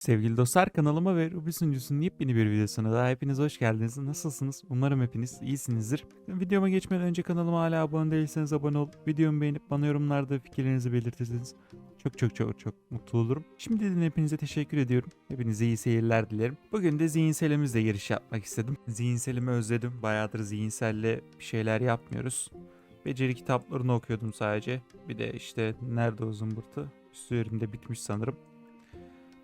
Sevgili dostlar kanalıma ve Ruby sunucusunun yepyeni bir videosuna daha hepiniz hoş geldiniz. Nasılsınız? Umarım hepiniz iyisinizdir. Videoma geçmeden önce kanalıma hala abone değilseniz abone olup videomu beğenip bana yorumlarda fikirlerinizi belirtirseniz çok çok çok çok mutlu olurum. Şimdiden hepinize teşekkür ediyorum. Hepinize iyi seyirler dilerim. Bugün de zihinselimizle giriş yapmak istedim. Zihinselimi özledim. Bayağıdır zihinselle bir şeyler yapmıyoruz. Beceri kitaplarını okuyordum sadece. Bir de işte nerede o zımbırtı? Üstlerimde bitmiş sanırım.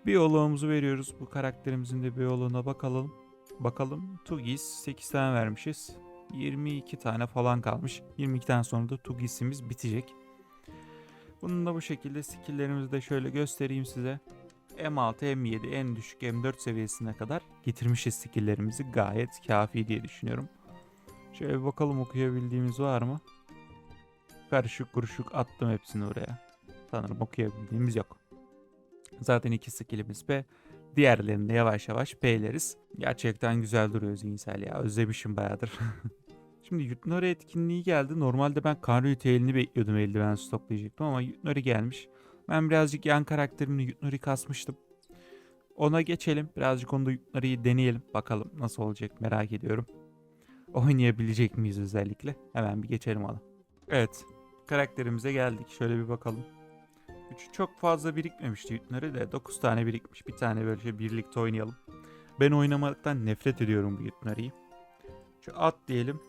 Biyoloğumuzu veriyoruz. Bu karakterimizin de biyoloğuna bakalım. Bakalım. Tugis 8 tane vermişiz. 22 tane falan kalmış. 22 tane sonra da Tugis'imiz bitecek. Bunun da bu şekilde skill'lerimizi de şöyle göstereyim size. M6, M7, en düşük M4 seviyesine kadar getirmişiz skill'lerimizi. Gayet kafi diye düşünüyorum. Şöyle bir bakalım okuyabildiğimiz var mı? Karışık kuruşuk attım hepsini oraya. Sanırım okuyabildiğimiz yok. Zaten iki skillimiz P. Diğerlerini de yavaş yavaş P'leriz. Gerçekten güzel duruyor zihinsel ya. Özlemişim bayağıdır. Şimdi Yutnori etkinliği geldi. Normalde ben Kanryu elini bekliyordum eldiven stoklayacaktım ama Yutnori gelmiş. Ben birazcık yan karakterimle Yutnori kasmıştım. Ona geçelim. Birazcık onda Yutnori'yi deneyelim. Bakalım nasıl olacak merak ediyorum. Oynayabilecek miyiz özellikle? Hemen bir geçelim ona. Evet. Karakterimize geldik. Şöyle bir bakalım. Gücü çok fazla birikmemişti Yutnari de 9 tane birikmiş. Bir tane böyle şey birlikte oynayalım. Ben oynamaktan nefret ediyorum bu Yutnari'yi. Şu at diyelim.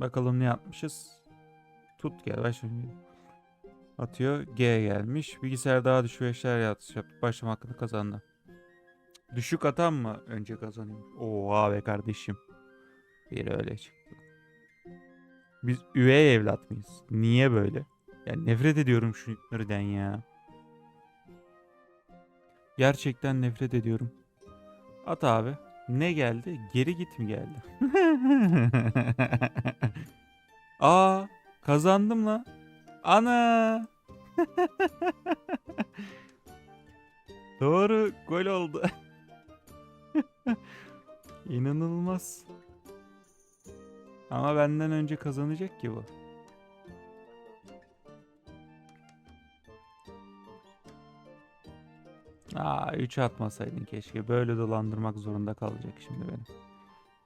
Bakalım ne yapmışız. Tut gel başla. Atıyor. G gelmiş. Bilgisayar daha düşük eşler yaptı. Başlama hakkını kazandı. Düşük atan mı önce kazanıyor? Oha be kardeşim. Bir öyle çıktı. Biz üvey evlat mıyız? Niye böyle? Ya nefret ediyorum şu yüklerden ya. Gerçekten nefret ediyorum. At abi. Ne geldi? Geri git mi geldi? Aa, kazandım la. Ana. Doğru, gol oldu. İnanılmaz. Ama benden önce kazanacak ki bu. Aa 3 atmasaydın keşke. Böyle dolandırmak zorunda kalacak şimdi beni.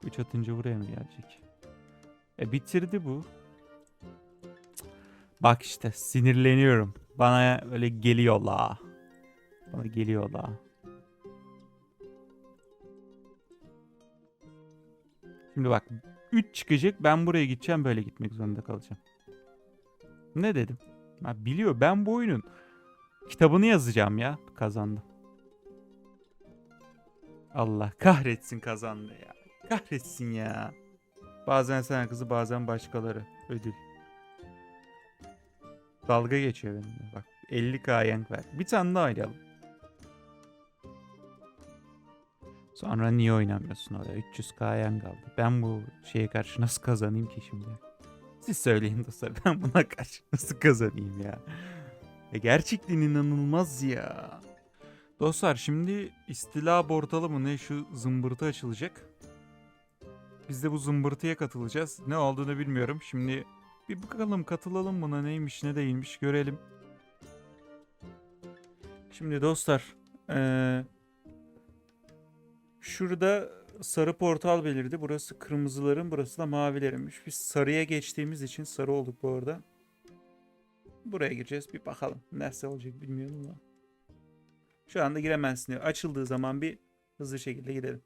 3 atınca buraya mı gelecek? E bitirdi bu. Bak işte sinirleniyorum. Bana öyle geliyor la. Bana geliyor la. Şimdi bak 3 çıkacak. Ben buraya gideceğim böyle gitmek zorunda kalacağım. Ne dedim? Ha, biliyor ben bu oyunun kitabını yazacağım ya. Kazandım. Allah kahretsin kazandı ya. Kahretsin ya. Bazen sen kızı bazen başkaları. Ödül. Dalga geçiyor benimle. Bak 50k yank ver. Bir tane daha oynayalım. Sonra niye oynamıyorsun oraya? 300k yank kaldı. Ben bu şeye karşı nasıl kazanayım ki şimdi? Siz söyleyin dostlar. Ben buna karşı nasıl kazanayım ya? E gerçekten inanılmaz ya. Dostlar şimdi istila portalı mı ne şu zımbırtı açılacak. Biz de bu zımbırtıya katılacağız. Ne olduğunu bilmiyorum. Şimdi bir bakalım katılalım buna neymiş ne değilmiş görelim. Şimdi dostlar eee, şurada sarı portal belirdi. Burası kırmızıların burası da mavilerinmiş. Biz sarıya geçtiğimiz için sarı olduk bu arada. Buraya gireceğiz bir bakalım. Nasıl olacak bilmiyorum ama. Şu anda giremezsin diyor. Açıldığı zaman bir hızlı şekilde gidelim.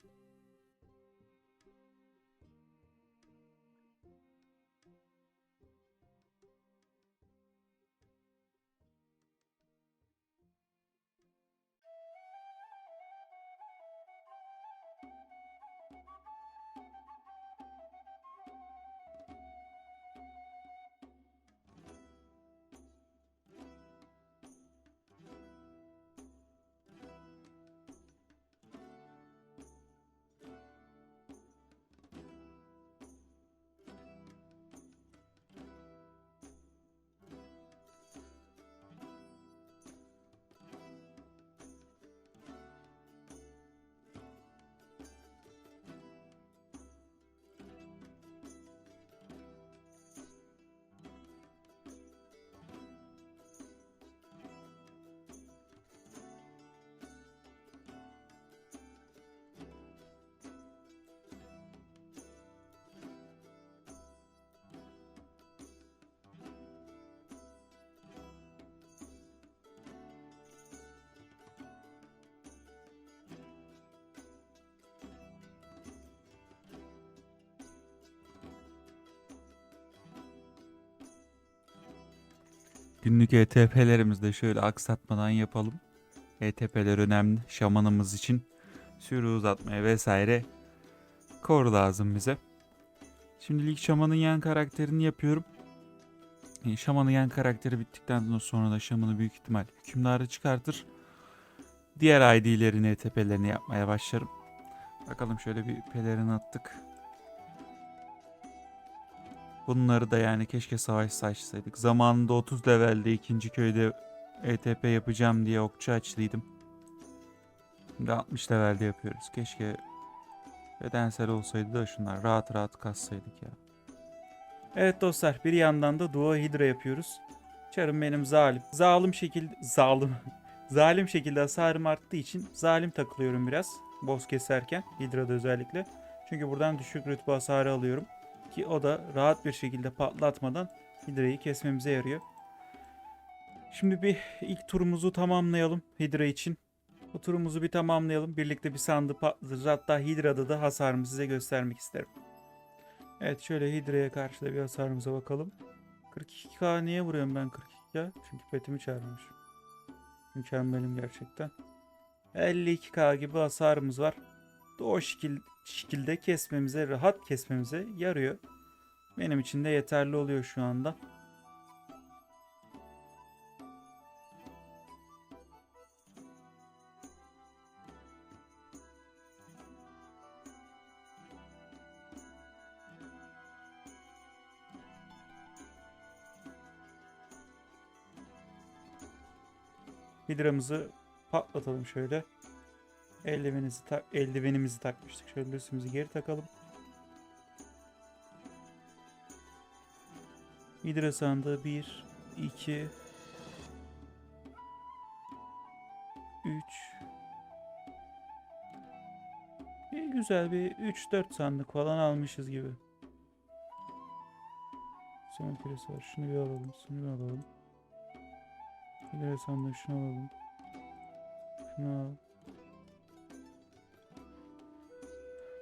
Günlük ETP'lerimizi de şöyle aksatmadan yapalım. ETP'ler önemli. Şamanımız için sürü uzatmaya vesaire kor lazım bize. Şimdilik şamanın yan karakterini yapıyorum. E, Şamanın yan karakteri bittikten sonra da şamanı büyük ihtimal hükümdarı çıkartır. Diğer ID'lerin ETP'lerini yapmaya başlarım. Bakalım şöyle bir pelerin attık. Bunları da yani keşke savaş saçsaydık. Zamanında 30 levelde ikinci köyde ETP yapacağım diye okçu açlıydım. Şimdi 60 levelde yapıyoruz. Keşke bedensel olsaydı da şunlar rahat rahat kassaydık ya. Evet dostlar bir yandan da Duo Hydra yapıyoruz. Çarım benim zalim. Zalim şekilde zalim. zalim şekilde hasarım arttığı için zalim takılıyorum biraz. Boss keserken Hydra'da özellikle. Çünkü buradan düşük rütbe hasarı alıyorum. Ki o da rahat bir şekilde patlatmadan Hydra'yı kesmemize yarıyor. Şimdi bir ilk turumuzu tamamlayalım Hydra için. Bu turumuzu bir tamamlayalım. Birlikte bir sandığı patlatırız. Hatta Hydra'da da hasarımı size göstermek isterim. Evet şöyle Hydra'ya karşı da bir hasarımıza bakalım. 42k niye vuruyorum ben 42k? Çünkü petimi çağırmış. Mükemmelim gerçekten. 52k gibi hasarımız var. O şekil, şekilde kesmemize, rahat kesmemize yarıyor. Benim için de yeterli oluyor şu anda. Hidramızı patlatalım şöyle. Eldivenimizi, tak eldivenimizi takmıştık. Şöyle üstümüzü geri takalım. Hidra sandığı 1, 2, 3. İyi güzel bir 3-4 sandık falan almışız gibi. Son küresi var. Şunu bir alalım. Şunu bir alalım. Hidra sandığı şunu alalım. Şunu alalım.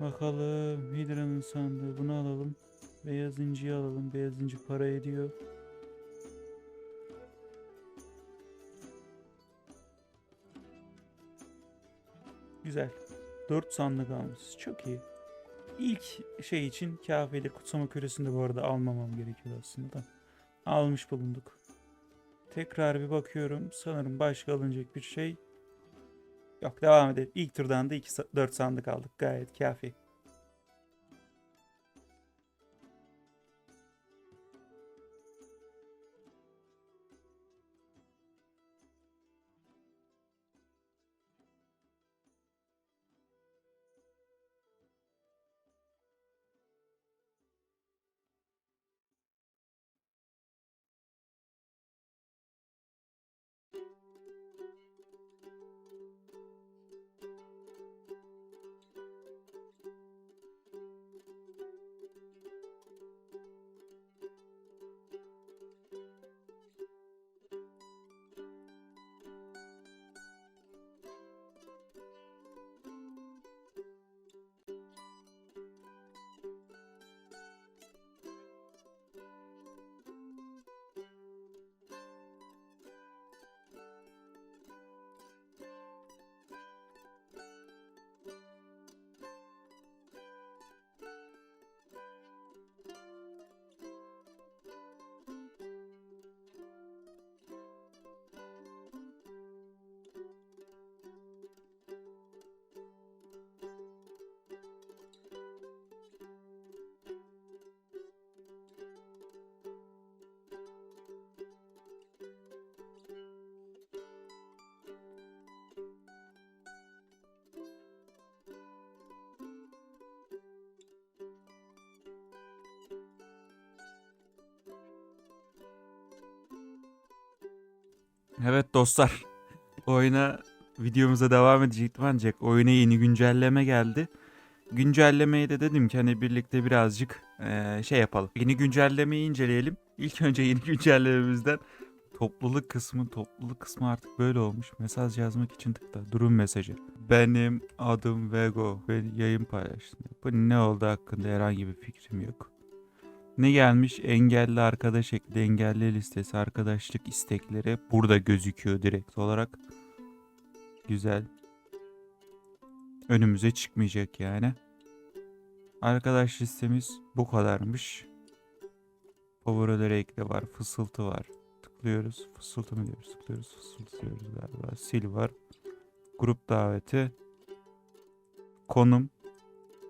Bakalım Hidra'nın sandığı bunu alalım. Beyaz inciyi alalım. Beyaz inci para ediyor. Güzel. 4 sandık almışız. Çok iyi. İlk şey için kafede kutsama küresini de bu arada almamam gerekiyor aslında da. Almış bulunduk. Tekrar bir bakıyorum. Sanırım başka alınacak bir şey Yok devam edelim. İlk turdan da 2 4 sandık aldık. Gayet kafi. Evet dostlar. Oyuna videomuza devam edecektim ancak oyuna yeni güncelleme geldi. Güncellemeyi de dedim ki hani birlikte birazcık eee, şey yapalım. Yeni güncellemeyi inceleyelim. İlk önce yeni güncellememizden topluluk kısmı topluluk kısmı artık böyle olmuş. Mesaj yazmak için tıkla. Durum mesajı. Benim adım Vego ve yayın paylaştım. Bu ne oldu hakkında herhangi bir fikrim yok. Ne gelmiş? Engelli arkadaş ekli, engelli listesi, arkadaşlık istekleri. Burada gözüküyor direkt olarak. Güzel. Önümüze çıkmayacak yani. Arkadaş listemiz bu kadarmış. Favorilere ekle var, fısıltı var. Tıklıyoruz. Fısıltı mı diyoruz? Tıklıyoruz. Fısıltı diyoruz galiba. Sil var. Grup daveti. Konum.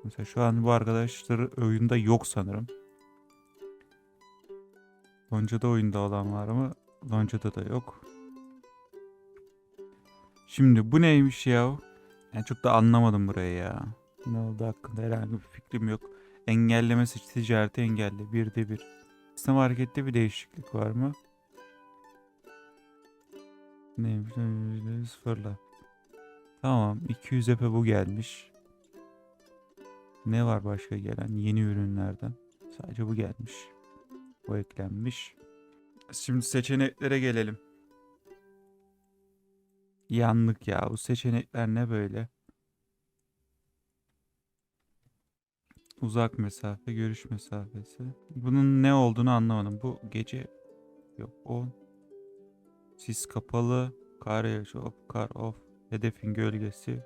Mesela şu an bu arkadaşları oyunda yok sanırım. Lonca'da oyunda olan var mı? Lonca'da da yok. Şimdi bu neymiş ya? Yani çok da anlamadım burayı ya. Ne oldu hakkında herhangi bir fikrim yok. Engelleme seç ticareti engelle. Bir de bir. Sistem harekette bir değişiklik var mı? Neymiş? Sıfırla. Tamam. 200 epe bu gelmiş. Ne var başka gelen yeni ürünlerden? Sadece bu gelmiş. Bu eklenmiş. Şimdi seçeneklere gelelim. Yanlık ya. Bu seçenekler ne böyle? Uzak mesafe, görüş mesafesi. Bunun ne olduğunu anlamadım. Bu gece yok 10. Sis kapalı, kar yağışı off, kar off. Hedefin gölgesi.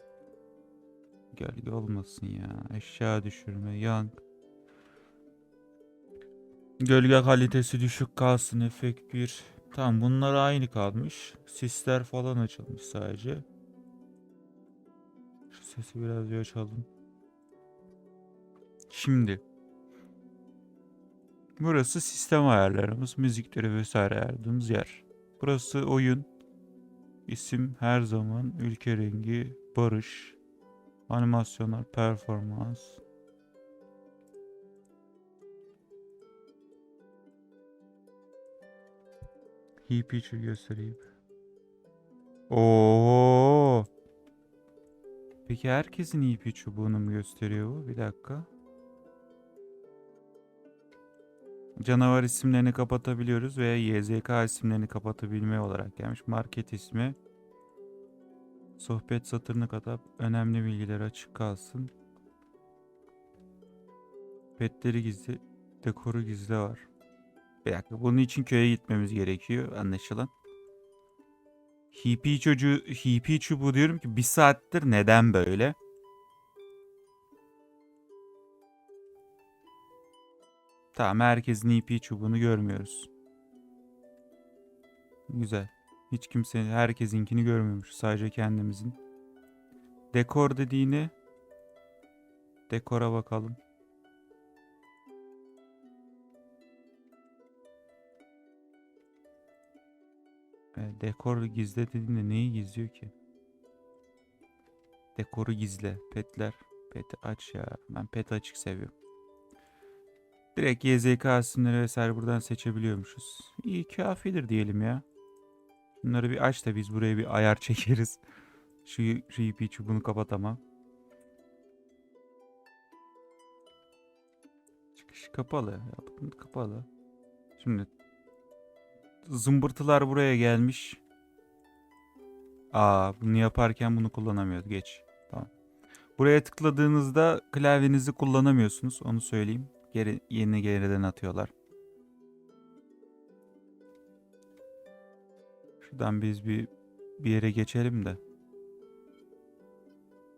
Gölge olmasın ya. Eşya düşürme, yan. Gölge kalitesi düşük kalsın efekt 1. Tamam bunlar aynı kalmış. Sisler falan açılmış sadece. Şu sesi biraz bir açalım. Şimdi. Burası sistem ayarlarımız, müzikleri vesaire ayarladığımız yer. Burası oyun. İsim her zaman, ülke rengi, barış, animasyonlar, performans. Heap feature göstereyim. Oo. Peki herkesin EP çubuğunu mu gösteriyor bu? Bir dakika. Canavar isimlerini kapatabiliyoruz veya YZK isimlerini kapatabilme olarak gelmiş. Market ismi. Sohbet satırını katıp önemli bilgiler açık kalsın. Petleri gizli, dekoru gizli var. Bir dakika bunun için köye gitmemiz gerekiyor anlaşılan. Hippie çocuğu, hippie çubuğu diyorum ki bir saattir neden böyle? Tamam herkesin hippie çubuğunu görmüyoruz. Güzel. Hiç kimse herkesinkini görmüyormuş. Sadece kendimizin. Dekor dediğini dekora bakalım. E, dekor gizle dediğinde neyi gizliyor ki? Dekoru gizle. Petler. Peti aç ya. Ben pet açık seviyorum. Direkt YZK isimleri vesaire buradan seçebiliyormuşuz. İyi kafidir diyelim ya. Bunları bir aç da biz buraya bir ayar çekeriz. Şu, şu ip çubuğunu kapat ama. Çıkış kapalı. Ya, kapalı. Şimdi zımbırtılar buraya gelmiş. Aa bunu yaparken bunu kullanamıyoruz. Geç. Tamam. Buraya tıkladığınızda klavyenizi kullanamıyorsunuz. Onu söyleyeyim. Geri, yeni geriden atıyorlar. Şuradan biz bir bir yere geçelim de.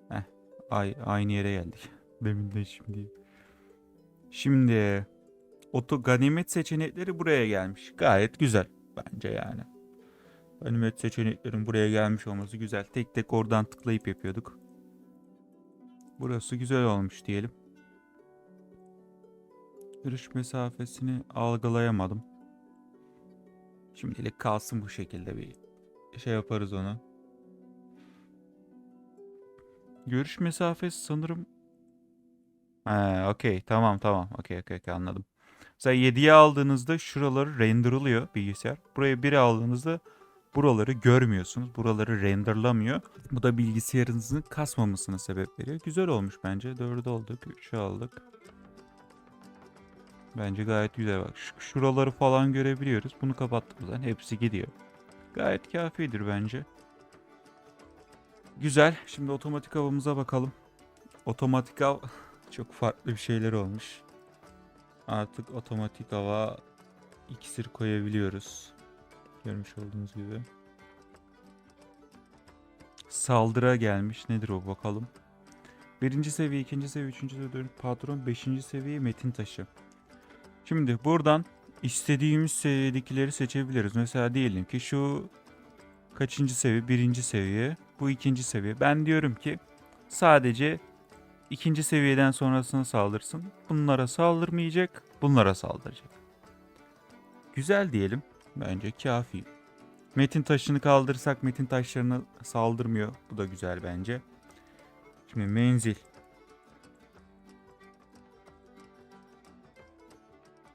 Heh, ay, aynı yere geldik. Demin de şimdi. Şimdi oto ganimet seçenekleri buraya gelmiş. Gayet güzel bence yani. Ganimet seçeneklerin buraya gelmiş olması güzel. Tek tek oradan tıklayıp yapıyorduk. Burası güzel olmuş diyelim. Görüş mesafesini algılayamadım. Şimdilik kalsın bu şekilde bir şey yaparız onu. Görüş mesafesi sanırım He, okey. Tamam tamam. Okey okey anladım. Mesela 7'ye aldığınızda şuraları renderlıyor bilgisayar. Buraya 1'e aldığınızda buraları görmüyorsunuz. Buraları renderlamıyor. Bu da bilgisayarınızın kasmamasına sebep veriyor. Güzel olmuş bence. 4'e olduk. 3'e aldık. Bence gayet güzel bak. Şu- Şuraları falan görebiliyoruz. Bunu kapattığımızda hepsi gidiyor. Gayet kafidir bence. Güzel. Şimdi otomatik avımıza bakalım. Otomatik av çok farklı bir şeyler olmuş. Artık otomatik hava iksir koyabiliyoruz. Görmüş olduğunuz gibi. Saldırı gelmiş. Nedir o bakalım. Birinci seviye, ikinci seviye, üçüncü seviye, dördüncü patron, beşinci seviye metin taşı. Şimdi buradan istediğimiz seviyedekileri seçebiliriz. Mesela diyelim ki şu kaçıncı seviye? Birinci seviye. Bu ikinci seviye. Ben diyorum ki sadece ikinci seviyeden sonrasına saldırsın. Bunlara saldırmayacak, bunlara saldıracak. Güzel diyelim. Bence kafi. Metin taşını kaldırırsak metin taşlarına saldırmıyor. Bu da güzel bence. Şimdi menzil.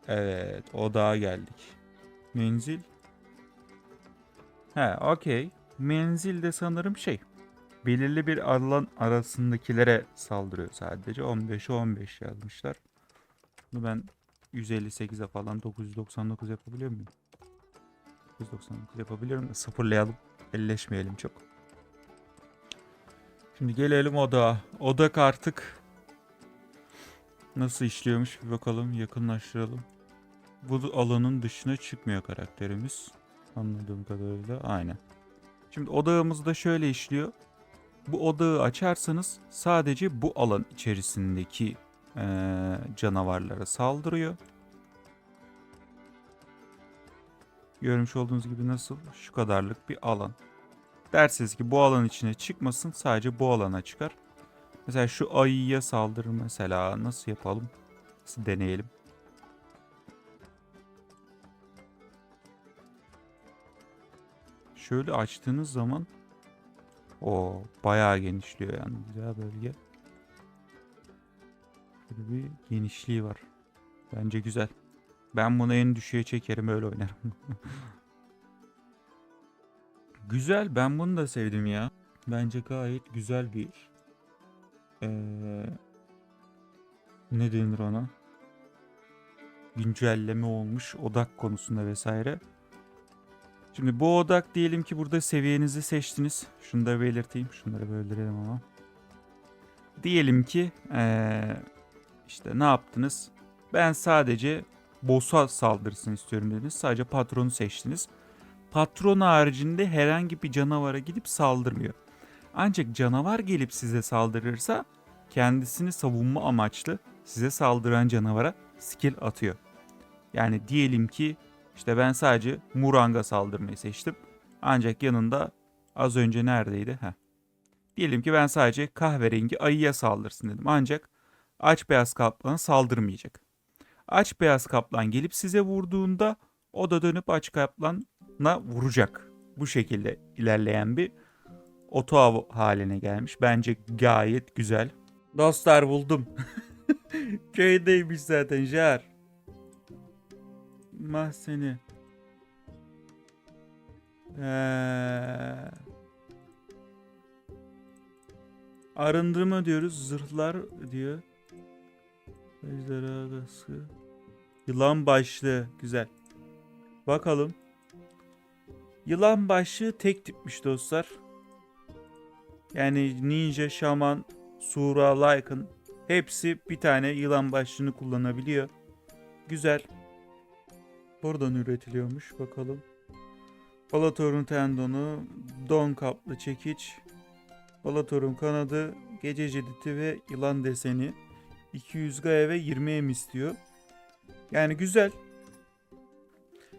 Evet, odağa geldik. Menzil. He, okey. Menzil de sanırım şey. Belirli bir alan arasındakilere saldırıyor sadece. 15'e 15 yazmışlar. Bunu ben 158'e falan 999 yapabiliyor muyum? 999 yapabiliyorum da sıfırlayalım. Elleşmeyelim çok. Şimdi gelelim odağa. Odak artık nasıl işliyormuş bir bakalım. Yakınlaştıralım. Bu alanın dışına çıkmıyor karakterimiz. Anladığım kadarıyla aynen. Şimdi odağımız da şöyle işliyor. Bu odağı açarsanız sadece bu alan içerisindeki eee, canavarlara saldırıyor. Görmüş olduğunuz gibi nasıl? Şu kadarlık bir alan. Derseniz ki bu alan içine çıkmasın sadece bu alana çıkar. Mesela şu ayıya saldırır mesela nasıl yapalım? Nasıl deneyelim? Şöyle açtığınız zaman o bayağı genişliyor yani güzel bölge. Şöyle bir genişliği var. Bence güzel. Ben bunu en düşüğe çekerim öyle oynarım. güzel ben bunu da sevdim ya. Bence gayet güzel bir ee, ne denir ona? Güncelleme olmuş odak konusunda vesaire. Şimdi bu odak diyelim ki burada seviyenizi seçtiniz. Şunu da belirteyim. Şunları böldürelim ama. Diyelim ki ee, işte ne yaptınız? Ben sadece boss'a saldırsın istiyorum dediniz. Sadece patronu seçtiniz. Patron haricinde herhangi bir canavara gidip saldırmıyor. Ancak canavar gelip size saldırırsa kendisini savunma amaçlı size saldıran canavara skill atıyor. Yani diyelim ki işte ben sadece Murang'a saldırmayı seçtim. Ancak yanında az önce neredeydi? Heh. Diyelim ki ben sadece kahverengi ayıya saldırsın dedim. Ancak aç beyaz kaplana saldırmayacak. Aç beyaz kaplan gelip size vurduğunda o da dönüp aç kaplana vuracak. Bu şekilde ilerleyen bir oto haline gelmiş. Bence gayet güzel. Dostlar buldum. Köydeymiş zaten Jar. Mahzeni. Ee, arındırma diyoruz. Zırhlar diyor. Ejderha kaskı. Yılan başlı. Güzel. Bakalım. Yılan başlığı tek tipmiş dostlar. Yani ninja, şaman, sura, lycan hepsi bir tane yılan başlığını kullanabiliyor. Güzel. Buradan üretiliyormuş bakalım. Balator'un tendonu, don kaplı çekiç, Balator'un kanadı, gece cediti ve yılan deseni. 200 gaya ve 20 em istiyor. Yani güzel.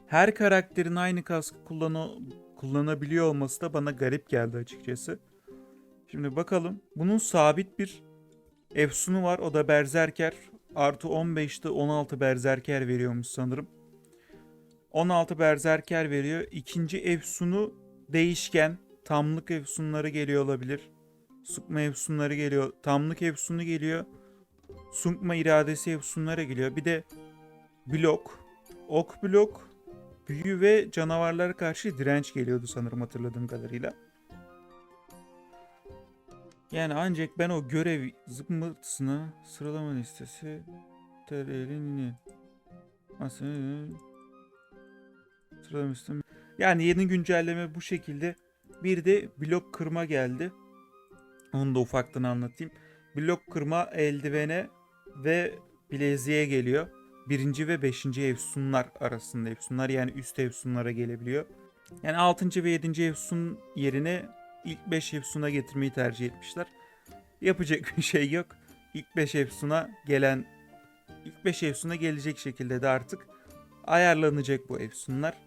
Her karakterin aynı kaskı kullanı kullanabiliyor olması da bana garip geldi açıkçası. Şimdi bakalım. Bunun sabit bir efsunu var. O da Berzerker. Artı 15'te 16 Berzerker veriyormuş sanırım. 16 Berzerker veriyor. İkinci efsunu değişken. Tamlık efsunları geliyor olabilir. Sukma efsunları geliyor. Tamlık efsunu geliyor. Sunkma iradesi efsunlara geliyor. Bir de blok. Ok blok. Büyü ve canavarlara karşı direnç geliyordu sanırım hatırladığım kadarıyla. Yani ancak ben o görev zımbırtısına sıralama listesi TR'nin aslında listesi yani yeni güncelleme bu şekilde. Bir de blok kırma geldi. Onu da ufaktan anlatayım. Blok kırma eldivene ve bileziğe geliyor. birinci ve beşinci Efsunlar arasında Efsunlar yani üst Efsunlara gelebiliyor. Yani 6. ve 7. Efsun yerine ilk 5 Efsun'a getirmeyi tercih etmişler. Yapacak bir şey yok. İlk 5 Efsun'a gelen ilk 5 Efsun'a gelecek şekilde de artık ayarlanacak bu Efsunlar.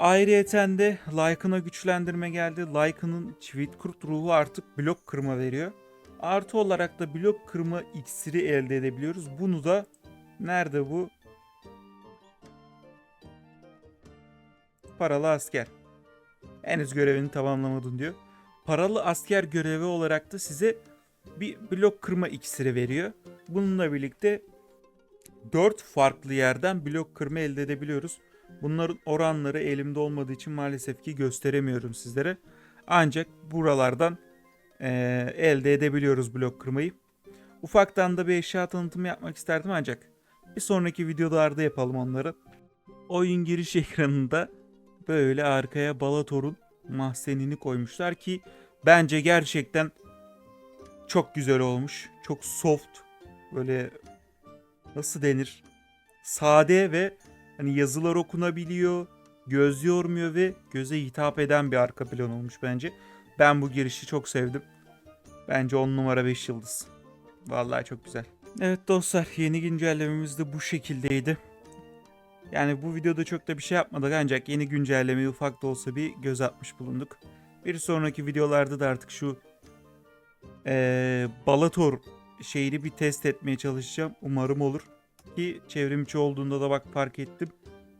Ayrıyeten de Lycan'a güçlendirme geldi. Lycan'ın çivit ruhu artık blok kırma veriyor. Artı olarak da blok kırma iksiri elde edebiliyoruz. Bunu da nerede bu? Paralı asker. Henüz görevini tamamlamadın diyor. Paralı asker görevi olarak da size bir blok kırma iksiri veriyor. Bununla birlikte 4 farklı yerden blok kırma elde edebiliyoruz. Bunların oranları elimde olmadığı için maalesef ki gösteremiyorum sizlere. Ancak buralardan eee, elde edebiliyoruz blok kırmayı. Ufaktan da bir eşya tanıtımı yapmak isterdim ancak bir sonraki videolarda yapalım onları. Oyun giriş ekranında böyle arkaya Balator'un mahzenini koymuşlar ki bence gerçekten çok güzel olmuş. Çok soft. Böyle nasıl denir? Sade ve hani yazılar okunabiliyor, göz yormuyor ve göze hitap eden bir arka plan olmuş bence. Ben bu girişi çok sevdim. Bence 10 numara 5 yıldız. Vallahi çok güzel. Evet dostlar yeni güncellememiz de bu şekildeydi. Yani bu videoda çok da bir şey yapmadık ancak yeni güncellemeyi ufak da olsa bir göz atmış bulunduk. Bir sonraki videolarda da artık şu eee Balator şeyini bir test etmeye çalışacağım. Umarım olur. Ki çevrim içi olduğunda da bak fark ettim.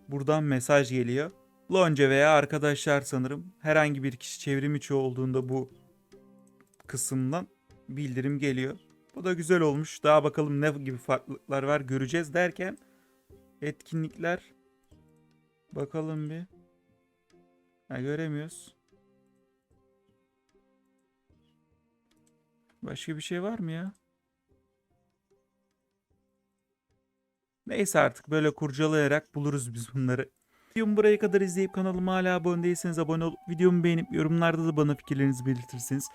Buradan mesaj geliyor. Lonca veya arkadaşlar sanırım. Herhangi bir kişi çevrim olduğunda bu kısımdan bildirim geliyor. Bu da güzel olmuş. Daha bakalım ne gibi farklılıklar var göreceğiz derken etkinlikler bakalım bir. Ha, göremiyoruz. Başka bir şey var mı ya? Neyse artık böyle kurcalayarak buluruz biz bunları. Videomu buraya kadar izleyip kanalıma hala abone değilseniz abone olup videomu beğenip yorumlarda da bana fikirlerinizi belirtirseniz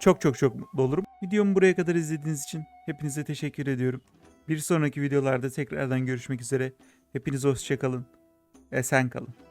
çok çok çok mutlu olurum. Videomu buraya kadar izlediğiniz için hepinize teşekkür ediyorum. Bir sonraki videolarda tekrardan görüşmek üzere. Hepiniz hoşçakalın. Esen kalın.